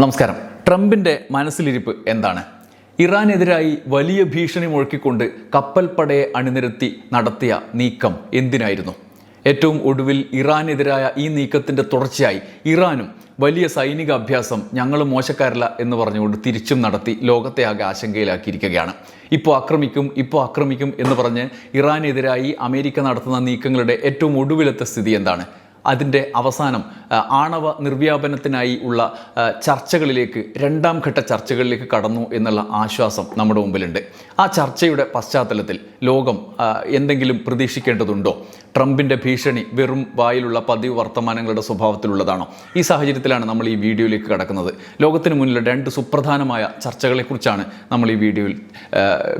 നമസ്കാരം. ട്രംപിന്റെ മനസ്സിലിരിപ്പ് എന്താണ്? ഇറാനെതിരായി വലിയ ഭീഷണി മുഴക്കിക്കൊണ്ട് കപ്പൽപ്പടയെ അണിനിരത്തി നടത്തിയ നീക്കം എന്തിനായിരുന്നു? ഏറ്റവും ഒടുവിൽ ഇറാനെതിരായ ഈ നീക്കത്തിന്റെ തുടർച്ചയായി ഇറാനും വലിയ സൈനിക അഭ്യാസം ഞങ്ങൾ മോശക്കാരല്ല എന്ന് പറഞ്ഞുകൊണ്ട് തിരിച്ചും നടത്തി ലോകത്തെ ആകെ ആശങ്കയിലാക്കിയിരിക്കുകയാണ്. ഇപ്പോൾ ആക്രമിക്കും ഇപ്പോൾ ആക്രമിക്കും എന്ന് പറഞ്ഞ് ഇറാനെതിരായി അമേരിക്ക നടത്തുന്ന നീക്കങ്ങളുടെ ഏറ്റവും ഒടുവിലത്തെ സ്ഥിതി എന്താണ്? അതിന്റെ അവസാനം ആണവ നിർവ്യാപനത്തിനായി ഉള്ള ചർച്ചകളിലേക്ക് രണ്ടാം ഘട്ട ചർച്ചകളിലേക്ക് കടന്നു എന്നുള്ള ആശ്വാസം നമ്മുടെ മുമ്പിലുണ്ട്. ആ ചർച്ചയുടെ പശ്ചാത്തലത്തിൽ ലോകം എന്തെങ്കിലും പ്രതീക്ഷിക്കേണ്ടതുണ്ടോ? ട്രംപിന്റെ ഭീഷണി വെറും വായിലുള്ള പതിവ് വർത്തമാനങ്ങളുടെ സ്വഭാവത്തിലുള്ളതാണോ? ഈ സാഹചര്യത്തിലാണ് നമ്മൾ ഈ വീഡിയോയിലേക്ക് കടക്കുന്നത്. ലോകത്തിന് മുന്നിൽ രണ്ട് സുപ്രധാനമായ ചർച്ചകളെക്കുറിച്ചാണ് നമ്മൾ ഈ വീഡിയോയിൽ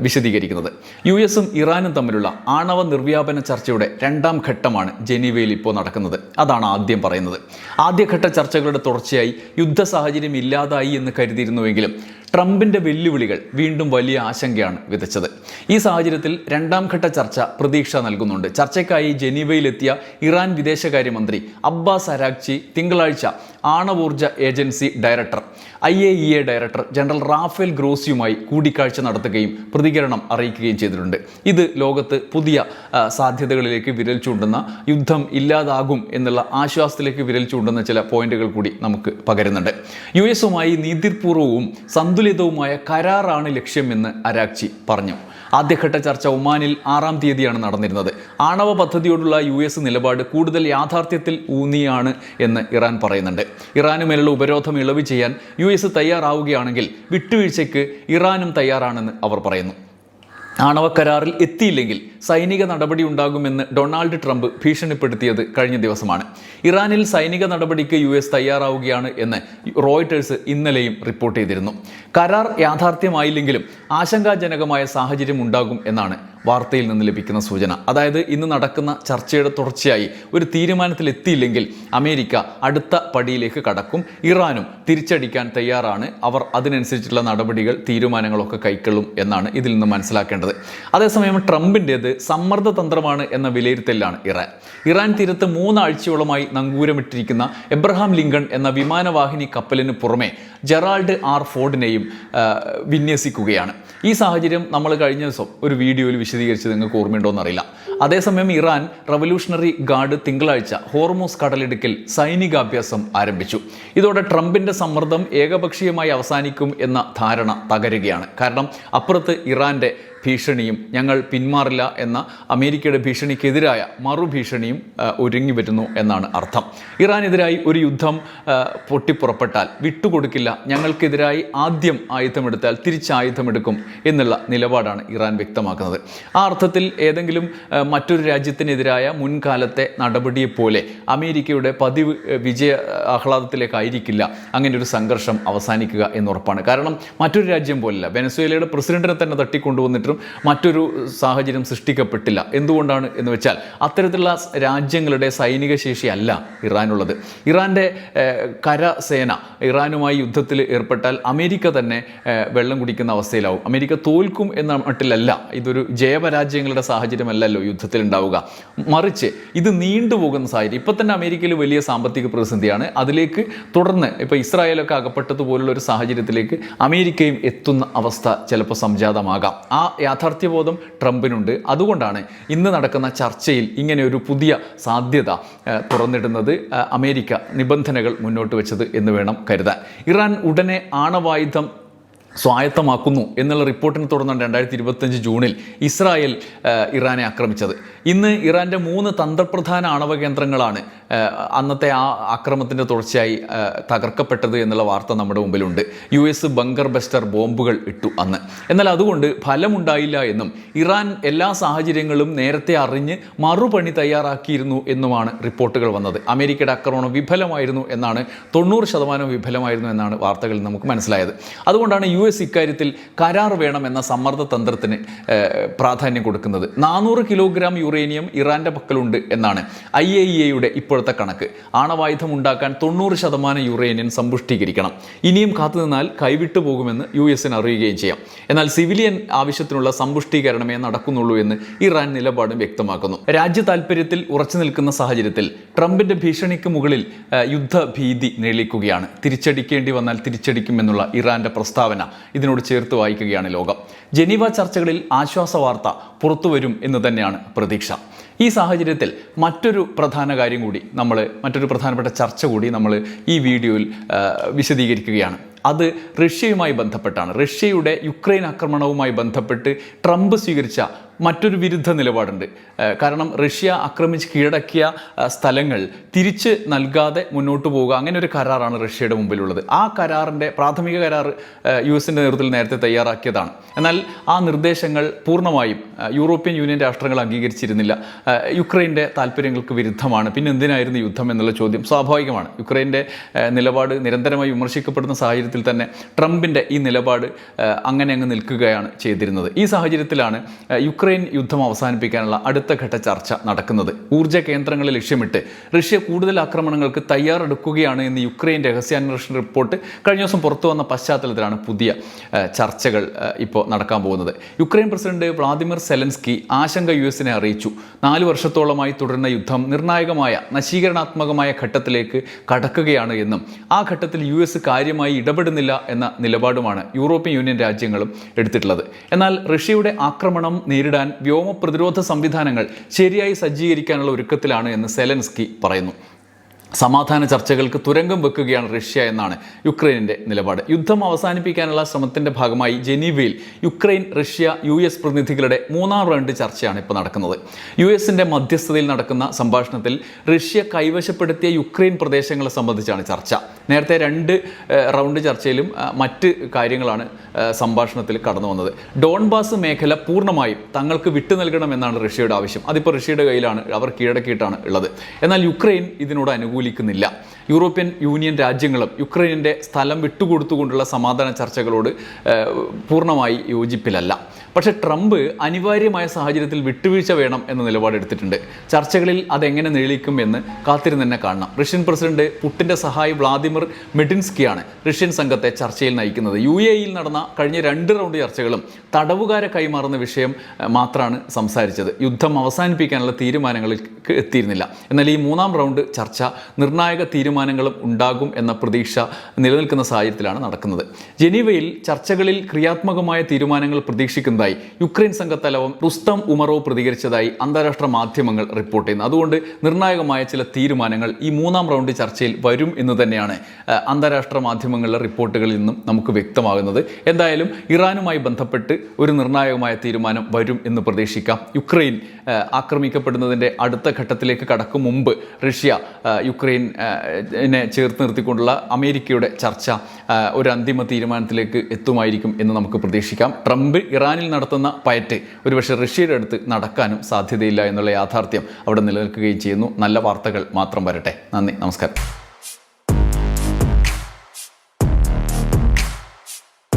വിശദീകരിക്കുന്നത്. യു എസും ഇറാനും തമ്മിലുള്ള ആണവ നിർവ്യാപന ചർച്ചയുടെ രണ്ടാം ഘട്ടമാണ് ജനീവയിൽ ഇപ്പോൾ നടക്കുന്നത്. അതാണ് ആദ്യം പറയുന്നത്. ആദ്യഘട്ട ചർച്ചകളുടെ തുടർച്ചയായി യുദ്ധ സാഹചര്യം ഇല്ലാതായി എന്ന് കരുതിയിരുന്നുവെങ്കിലും ട്രംപിന്റെ വെല്ലുവിളികൾ വീണ്ടും വലിയ ആശങ്കയാണ് വിതച്ചത്. ഈ സാഹചര്യത്തിൽ രണ്ടാം ഘട്ട ചർച്ച പ്രതീക്ഷ നൽകുന്നുണ്ട്. ചർച്ചയ്ക്കായി ജനീവയിലെത്തിയ ഇറാൻ വിദേശകാര്യമന്ത്രി അബ്ബാസ് അരാഗ്ചി തിങ്കളാഴ്ച ആണവോർജ agency director I A E A director general Rafael ഗ്രോസിയുമായി കൂടിക്കാഴ്ച നടത്തുകയും പ്രതികരണം അറിയിക്കുകയും ചെയ്തിട്ടുണ്ട്. ഇത് ലോകത്ത് പുതിയ സാധ്യതകളിലേക്ക് വിരൽ ചൂണ്ടുന്ന യുദ്ധം ഇല്ലാതാകും എന്നുള്ള ആശ്വാസത്തിലേക്ക് വിരൽ ചൂണ്ടുന്ന ചില പോയിന്റുകൾ കൂടി നമുക്ക് പകരുന്നുണ്ട്. യു എസുമായി നീതിപൂർവവും സന്തുലിതവുമായ കരാറാണ് ലക്ഷ്യമെന്ന് അരാക്ചി പറഞ്ഞു. ആദ്യഘട്ട ചർച്ച ഒമാനിൽ ആറാം തീയതിയാണ് നടന്നിരുന്നത്. ആണവ പദ്ധതിയോടുള്ള യു എസ് നിലപാട് കൂടുതൽ യാഥാർത്ഥ്യത്തിൽ ഊന്നിയാണ് എന്ന് ഇറാൻ പറയുന്നുണ്ട്. ഇറാന് മേലുള്ള ഉപരോധം ഇളവ് ചെയ്യാൻ യു എസ് തയ്യാറാവുകയാണെങ്കിൽ വിട്ടുവീഴ്ചയ്ക്ക് ഇറാനും തയ്യാറാണെന്ന് അവർ പറയുന്നു. ആണവ കരാറിൽ എത്തിയില്ലെങ്കിൽ സൈനിക നടപടി ഉണ്ടാകുമെന്ന് ഡൊണാൾഡ് ട്രംപ് ഭീഷണിപ്പെടുത്തിയത് കഴിഞ്ഞ ദിവസമാണ്. ഇറാനിൽ സൈനിക നടപടിക്ക് യു എസ് തയ്യാറാവുകയാണ് എന്ന് റോയിട്ടേഴ്സ് ഇന്നലെയും റിപ്പോർട്ട് ചെയ്തിരുന്നു. കരാർ യാഥാർത്ഥ്യമായില്ലെങ്കിലും ആശങ്കാജനകമായ സാഹചര്യം ഉണ്ടാകും എന്നാണ് വാർത്തയിൽ നിന്ന് ലഭിക്കുന്ന സൂചന. അതായത് ഇന്ന് നടക്കുന്ന ചർച്ചയുടെ തുടർച്ചയായി ഒരു തീരുമാനത്തിൽ എത്തിയില്ലെങ്കിൽ അമേരിക്ക അടുത്ത പടിയിലേക്ക് കടക്കും. ഇറാനും തിരിച്ചടിക്കാൻ തയ്യാറാണ്. അവർ അതിനനുസരിച്ചുള്ള നടപടികൾ തീരുമാനങ്ങളൊക്കെ കൈക്കൊള്ളും എന്നാണ് ഇതിൽ നിന്ന് മനസ്സിലാക്കേണ്ടത്. അതേസമയം ട്രംപിന്റേത് സമ്മർദ്ദ തന്ത്രമാണ് എന്ന വിലയിരുത്തലിലാണ് ഇറാൻ. ഇറാൻ തീരത്ത് മൂന്നാഴ്ചയോളമായി നങ്കൂരമിട്ടിരിക്കുന്ന എബ്രഹാം ലിങ്കൺ എന്ന വിമാനവാഹിനി കപ്പലിന് പുറമെ ജെറാൾഡ് ആർ ഫോർഡിനെയും വിന്യസിക്കുകയാണ്. ഈ സാഹചര്യം നമ്മൾ കഴിഞ്ഞ ദിവസം ഒരു വീഡിയോയിൽ വിശദീകരിച്ച് നിങ്ങൾക്ക് ഓർമ്മയുണ്ടോ എന്നറിയില്ല. അതേസമയം ഇറാൻ റവല്യൂഷണറി ഗാർഡ് തിങ്കളാഴ്ച ഹോർമോസ് കടലിടുക്കിൽ സൈനികാഭ്യാസം ആരംഭിച്ചു. ഇതോടെ ട്രംപിന്റെ സമ്മർദ്ദം ഏകപക്ഷീയമായി അവസാനിക്കും എന്ന ധാരണ തകരുകയാണ്. കാരണം അപ്പുറത്ത് ഇറാന്റെ ഭീഷണിയും ഞങ്ങൾ പിന്മാറില്ല എന്ന അമേരിക്കയുടെ ഭീഷണിക്കെതിരായ മറുഭീഷണിയും ഒരുങ്ങി വരുന്നു എന്നാണ് അർത്ഥം. ഇറാനെതിരായി ഒരു യുദ്ധം പൊട്ടിപ്പുറപ്പെട്ടാൽ വിട്ടുകൊടുക്കില്ല. ഞങ്ങൾക്കെതിരായി ആദ്യം ആയുധമെടുത്താൽ തിരിച്ചായുധമെടുക്കും എന്നുള്ള നിലപാടാണ് ഇറാൻ വ്യക്തമാക്കുന്നത്. ആ അർത്ഥത്തിൽ ഏതെങ്കിലും മറ്റൊരു രാജ്യത്തിനെതിരായ മുൻകാലത്തെ നടപടിയെപ്പോലെ അമേരിക്കയുടെ പതിവ് വിജയ ആഹ്ലാദത്തിലേക്കായിരിക്കില്ല അങ്ങനെ ഒരു സംഘർഷം അവസാനിക്കുക എന്നുറപ്പാണ്. കാരണം മറ്റൊരു രാജ്യം പോലല്ല. വെനസ്വേലയുടെ പ്രസിഡന്റിനെ തന്നെ തട്ടിക്കൊണ്ടുവന്നിട്ടും മറ്റൊരു സാഹചര്യം സൃഷ്ടിക്കപ്പെട്ടില്ല. എന്തുകൊണ്ടാണ് എന്ന് വെച്ചാൽ അത്തരത്തിലുള്ള രാജ്യങ്ങളുടെ സൈനിക ശേഷിയല്ല ഇറാനുള്ളത്. ഇറാന്റെ കരസേന ഇറാനുമായി യുദ്ധത്തിൽ ഏർപ്പെട്ടാൽ അമേരിക്ക തന്നെ വെള്ളം കുടിക്കുന്ന അവസ്ഥയിലാവും. അമേരിക്ക തോൽക്കും എന്ന മട്ടിലല്ല. ഇതൊരു ജയപരാജയങ്ങളുടെ സാഹചര്യമല്ലല്ലോ യുദ്ധത്തിൽ ഉണ്ടാവുക മറിച്ച് ഇത് നീണ്ടുപോകുന്ന സാഹചര്യം. ഇപ്പം തന്നെ അമേരിക്കയിൽ വലിയ സാമ്പത്തിക പ്രതിസന്ധിയാണ്. അതിലേക്ക് തുടർന്ന് ഇപ്പോൾ ഇസ്രായേലൊക്കെ അകപ്പെട്ടതുപോലുള്ള ഒരു സാഹചര്യത്തിലേക്ക് അമേരിക്കയും എത്തുന്ന അവസ്ഥ ചിലപ്പോൾ സംജാതമാകാം. ആ യാഥാർത്ഥ്യബോധം ട്രംപിനുണ്ട്. അതുകൊണ്ടാണ് ഇന്ന് നടക്കുന്ന ചർച്ചയിൽ ഇങ്ങനെ ഒരു പുതിയ സാധ്യത തുറന്നിടുന്നത് അമേരിക്ക നിബന്ധനകൾ മുന്നോട്ട് വെച്ചത് എന്ന് വേണം കരുതാൻ. ഇറാൻ ഉടനെ ആണവായുധം സ്വായത്തമാക്കുന്നു എന്നുള്ള റിപ്പോർട്ടിനെ തുടർന്നാണ് രണ്ടായിരത്തി ഇരുപത്തഞ്ച് ജൂണിൽ ഇസ്രായേൽ ഇറാനെ ആക്രമിച്ചത്. ഇന്ന് ഇറാന്റെ മൂന്ന് തന്ത്രപ്രധാന ആണവ കേന്ദ്രങ്ങളാണ് അന്നത്തെ ആ ആക്രമത്തിന്റെ തുടർച്ചയായി തകർക്കപ്പെട്ടത് എന്നുള്ള വാർത്ത നമ്മുടെ മുമ്പിലുണ്ട്. യു എസ് ബങ്കർ ബസ്റ്റർ ബോംബുകൾ ഇട്ടു അന്ന്. എന്നാൽ അതുകൊണ്ട് ഫലമുണ്ടായില്ല എന്നും ഇറാൻ എല്ലാ സാഹചര്യങ്ങളും നേരത്തെ അറിഞ്ഞ് മറുപണി തയ്യാറാക്കിയിരുന്നു എന്നുമാണ് റിപ്പോർട്ടുകൾ വന്നത്. അമേരിക്കയുടെ ആക്രമണം വിഫലമായിരുന്നു എന്നാണ് തൊണ്ണൂറ് ശതമാനം വിഫലമായിരുന്നു എന്നാണ് വാർത്തകളിൽ നമുക്ക് മനസ്സിലായത്. അതുകൊണ്ടാണ് യു എസ് ഇക്കാര്യത്തിൽ കരാർ വേണമെന്ന സമ്മർദ്ദ തന്ത്രത്തിന് പ്രാധാന്യം കൊടുക്കുന്നത്. നാനൂറ് കിലോഗ്രാം യുറേനിയം ഇറാന്റെ പക്കലുണ്ട് എന്നാണ് ഐ എ ഇ എയുടെ ഇപ്പോഴത്തെ കണക്ക്. ആണവായുധം ഉണ്ടാക്കാൻ തൊണ്ണൂറ് ശതമാനം യുറേനിയം സമ്പുഷ്ടീകരിക്കണം. ഇനിയും കാത്തുനിന്നാൽ കൈവിട്ടു പോകുമെന്ന് യു എസിന് അറിയുകയും ചെയ്യാം. എന്നാൽ സിവിലിയൻ ആവശ്യത്തിനുള്ള സമ്പുഷ്ടീകരണമേ നടക്കുന്നുള്ളൂ എന്ന് ഇറാൻ നിലപാടും വ്യക്തമാക്കുന്നു. രാജ്യ താല്പര്യത്തിൽ ഉറച്ചു നിൽക്കുന്ന സാഹചര്യത്തിൽ ട്രംപിന്റെ ഭീഷണിക്ക് മുകളിൽ യുദ്ധഭീതി നേളിക്കുകയാണ്. തിരിച്ചടിക്കേണ്ടി വന്നാൽ തിരിച്ചടിക്കുമെന്നുള്ള ഇറാന്റെ പ്രസ്താവന ഇതിനോട് ചേർത്ത് വായിക്കുകയാണ് ലോകം. ജനീവ ചർച്ചകളിൽ ആശ്വാസ വാർത്ത പുറത്തുവരും എന്ന് തന്നെയാണ് പ്രതീക്ഷ. ഈ സാഹചര്യത്തിൽ മറ്റൊരു പ്രധാന കാര്യം കൂടി നമ്മൾ മറ്റൊരു പ്രധാനപ്പെട്ട ചർച്ച കൂടി നമ്മൾ ഈ വീഡിയോയിൽ വിശദീകരിക്കുകയാണ്. അത് റഷ്യയുമായി ബന്ധപ്പെട്ടാണ്. റഷ്യയുടെ യുക്രൈൻ ആക്രമണവുമായി ബന്ധപ്പെട്ട് ട്രംപ് സ്വീകരിച്ച മറ്റൊരു വിരുദ്ധ നിലപാടുണ്ട്. കാരണം റഷ്യ ആക്രമിച്ച് കീഴടക്കിയ സ്ഥലങ്ങൾ തിരിച്ച് നൽകാതെ മുന്നോട്ട് പോവുക അങ്ങനെ ഒരു കരാറാണ് റഷ്യയുടെ മുമ്പിലുള്ളത്. ആ കരാറിന്റെ പ്രാഥമിക കരാർ യു എസിന്റെ നേതൃത്വത്തിൽ നേരത്തെ തയ്യാറാക്കിയതാണ്. എന്നാൽ ആ നിർദ്ദേശങ്ങൾ പൂർണമായും യൂറോപ്യൻ യൂണിയൻ രാഷ്ട്രങ്ങൾ അംഗീകരിച്ചിരുന്നില്ല. യുക്രൈന്റെ താല്പര്യങ്ങൾക്ക് വിരുദ്ധമാണ്. പിന്നെ എന്തിനായിരുന്നു യുദ്ധം എന്നുള്ള ചോദ്യം സ്വാഭാവികമാണ്. യുക്രൈന്റെ നിലപാട് നിരന്തരമായി വിമർശിക്കപ്പെടുന്ന സാഹചര്യത്തിൽ തന്നെ ട്രംപിന്റെ ഈ നിലപാട് അങ്ങനെ അങ്ങ് നിൽക്കുകയാണ് ചെയ്തിരുന്നത്. ഈ സാഹചര്യത്തിലാണ് ഏഹ് യുക്രൈൻ യുദ്ധം അവസാനിപ്പിക്കാനുള്ള അടുത്ത ഘട്ട ചർച്ച നടക്കുന്നത്. ഊർജ കേന്ദ്രങ്ങളെ ലക്ഷ്യമിട്ട് റഷ്യ കൂടുതൽ ആക്രമണങ്ങൾക്ക് തയ്യാറെടുക്കുകയാണ് എന്ന് യുക്രൈൻ രഹസ്യാന്വേഷണ റിപ്പോർട്ട് കഴിഞ്ഞ ദിവസം പുറത്തു വന്ന പശ്ചാത്തലത്തിലാണ് പുതിയ ചർച്ചകൾ ഇപ്പോൾ നടക്കാൻ പോകുന്നത്. യുക്രൈൻ പ്രസിഡന്റ് വ്ളാദിമിർ സെലൻസ്കി ആശങ്ക യു എസിനെ അറിയിച്ചു. നാല് വർഷത്തോളമായി തുടരുന്ന യുദ്ധം നിർണായകമായ നശീകരണാത്മകമായ ഘട്ടത്തിലേക്ക് കടക്കുകയാണ് എന്നും ആ ഘട്ടത്തിൽ യു എസ് കാര്യമായി ഇടപെടുന്നില്ല എന്ന നിലപാടുമാണ് യൂറോപ്യൻ യൂണിയൻ രാജ്യങ്ങളും എടുത്തിട്ടുള്ളത്. എന്നാൽ റഷ്യയുടെ ആക്രമണം നേരിടാൻ വ്യോമ പ്രതിരോധ സംവിധാനങ്ങൾ ശരിയായി സജ്ജീകരിക്കാനുള്ള ഒരുക്കത്തിലാണ് എന്ന് സെലൻസ്കി പറയുന്നു. സമാധാന ചർച്ചകൾക്ക് തുരങ്കം വെക്കുകയാണ് റഷ്യ എന്നാണ് യുക്രൈനിന്റെ നിലപാട്. യുദ്ധം അവസാനിപ്പിക്കാനുള്ള ശ്രമത്തിന്റെ ഭാഗമായി ജനീവയിൽ യുക്രൈൻ റഷ്യ യു എസ് പ്രതിനിധികളുടെ മൂന്നാം റൗണ്ട് ചർച്ചയാണ് ഇപ്പോൾ നടക്കുന്നത്. യു എസിന്റെ മധ്യസ്ഥതയിൽ നടക്കുന്ന സംഭാഷണത്തിൽ റഷ്യ കൈവശപ്പെടുത്തിയ യുക്രൈൻ പ്രദേശങ്ങളെ സംബന്ധിച്ചാണ് ചർച്ച. നേരത്തെ രണ്ട് റൗണ്ട് ചർച്ചയിലും മറ്റ് കാര്യങ്ങളാണ് സംഭാഷണത്തിൽ കടന്നു വന്നത്. ഡോൺബാസ് മേഖല പൂർണമായും തങ്ങൾക്ക് വിട്ടു നൽകണമെന്നാണ് റഷ്യയുടെ ആവശ്യം. അതിപ്പോൾ റഷ്യയുടെ കയ്യിലാണ് അവർ കീഴടക്കിയിട്ടാണ് ഉള്ളത്. എന്നാൽ യുക്രൈൻ ഇതിനോട് അനുകൂലിക്കുന്നില്ല യൂറോപ്യൻ യൂണിയൻ രാജ്യങ്ങളും യുക്രൈനിന്റെ സ്ഥലം വിട്ടുകൊടുത്തുകൊണ്ടുള്ള സമാധാന ചർച്ചകളോട് പൂർണമായി യോജിപ്പിലല്ല. പക്ഷെ ട്രംപ് അനിവാര്യമായ സാഹചര്യത്തിൽ വിട്ടുവീഴ്ച വേണം എന്ന നിലപാടെടുത്തിട്ടുണ്ട് ചർച്ചകളിൽ അതെങ്ങനെ നീളിക്കും എന്ന് കാത്തിരുന്ന് തന്നെ കാണണം. റഷ്യൻ പ്രസിഡന്റ് പുട്ടിന്റെ സഹായി വ്ളാദിമിർ മെഡിൻസ്കിയാണ് റഷ്യൻ സംഘത്തെ ചർച്ചയിൽ നയിക്കുന്നത്. യു എ ഇയിൽ നടന്ന കഴിഞ്ഞ രണ്ട് റൗണ്ട് ചർച്ചകളും തടവുകാരെ കൈമാറുന്ന വിഷയം മാത്രമാണ് സംസാരിച്ചത്. യുദ്ധം അവസാനിപ്പിക്കാനുള്ള തീരുമാനങ്ങളിൽ എത്തിയിരുന്നില്ല. എന്നാൽ ഈ മൂന്നാം റൗണ്ട് ചർച്ച നിർണായക തീരുമാനങ്ങളും ഉണ്ടാകും എന്ന പ്രതീക്ഷ നിലനിൽക്കുന്ന സാഹചര്യത്തിലാണ് നടക്കുന്നത്. ജനീവയിൽ ചർച്ചകളിൽ ക്രിയാത്മകമായ തീരുമാനങ്ങൾ പ്രതീക്ഷിക്കുന്നതായി യുക്രൈൻ സംഘത്തലവൻ റുസ്തം ഉമറോ പ്രതികരിച്ചതായി അന്താരാഷ്ട്ര മാധ്യമങ്ങൾ റിപ്പോർട്ട് ചെയ്യുന്നു. അതുകൊണ്ട് നിർണായകമായ ചില തീരുമാനങ്ങൾ ഈ മൂന്നാം റൗണ്ട് ചർച്ചയിൽ വരും എന്ന് തന്നെയാണ് അന്താരാഷ്ട്ര മാധ്യമങ്ങളിലെ റിപ്പോർട്ടുകളിൽ നിന്നും നമുക്ക് വ്യക്തമാകുന്നത്. എന്തായാലും ഇറാനുമായി ബന്ധപ്പെട്ട് ഒരു നിർണായകമായ തീരുമാനം വരും എന്ന് പ്രതീക്ഷിക്കാം. യുക്രൈൻ ആക്രമിക്കപ്പെടുന്നതിന്റെ അടുത്ത ഘട്ടത്തിലേക്ക് കടക്കും മുമ്പ് റഷ്യ യുക്രൈനെ ചേർത്ത് നിർത്തിക്കൊണ്ടുള്ള അമേരിക്കയുടെ ചർച്ച ഒരു അന്തിമ തീരുമാനത്തിലേക്ക് എത്തുമായിരിക്കും എന്ന് നമുക്ക് പ്രതീക്ഷിക്കാം. ട്രംപ് ഇറാനിൽ നടത്തുന്ന പയറ്റ് ഒരുപക്ഷെ റഷ്യയുടെ അടുത്ത് നടക്കാനും സാധ്യതയില്ല എന്നുള്ള യാഥാർത്ഥ്യം അവിടെ നിലനിൽക്കുകയും ചെയ്യുന്നു. നല്ല വാർത്തകൾ മാത്രം വരട്ടെ. നന്ദി. നമസ്കാരം.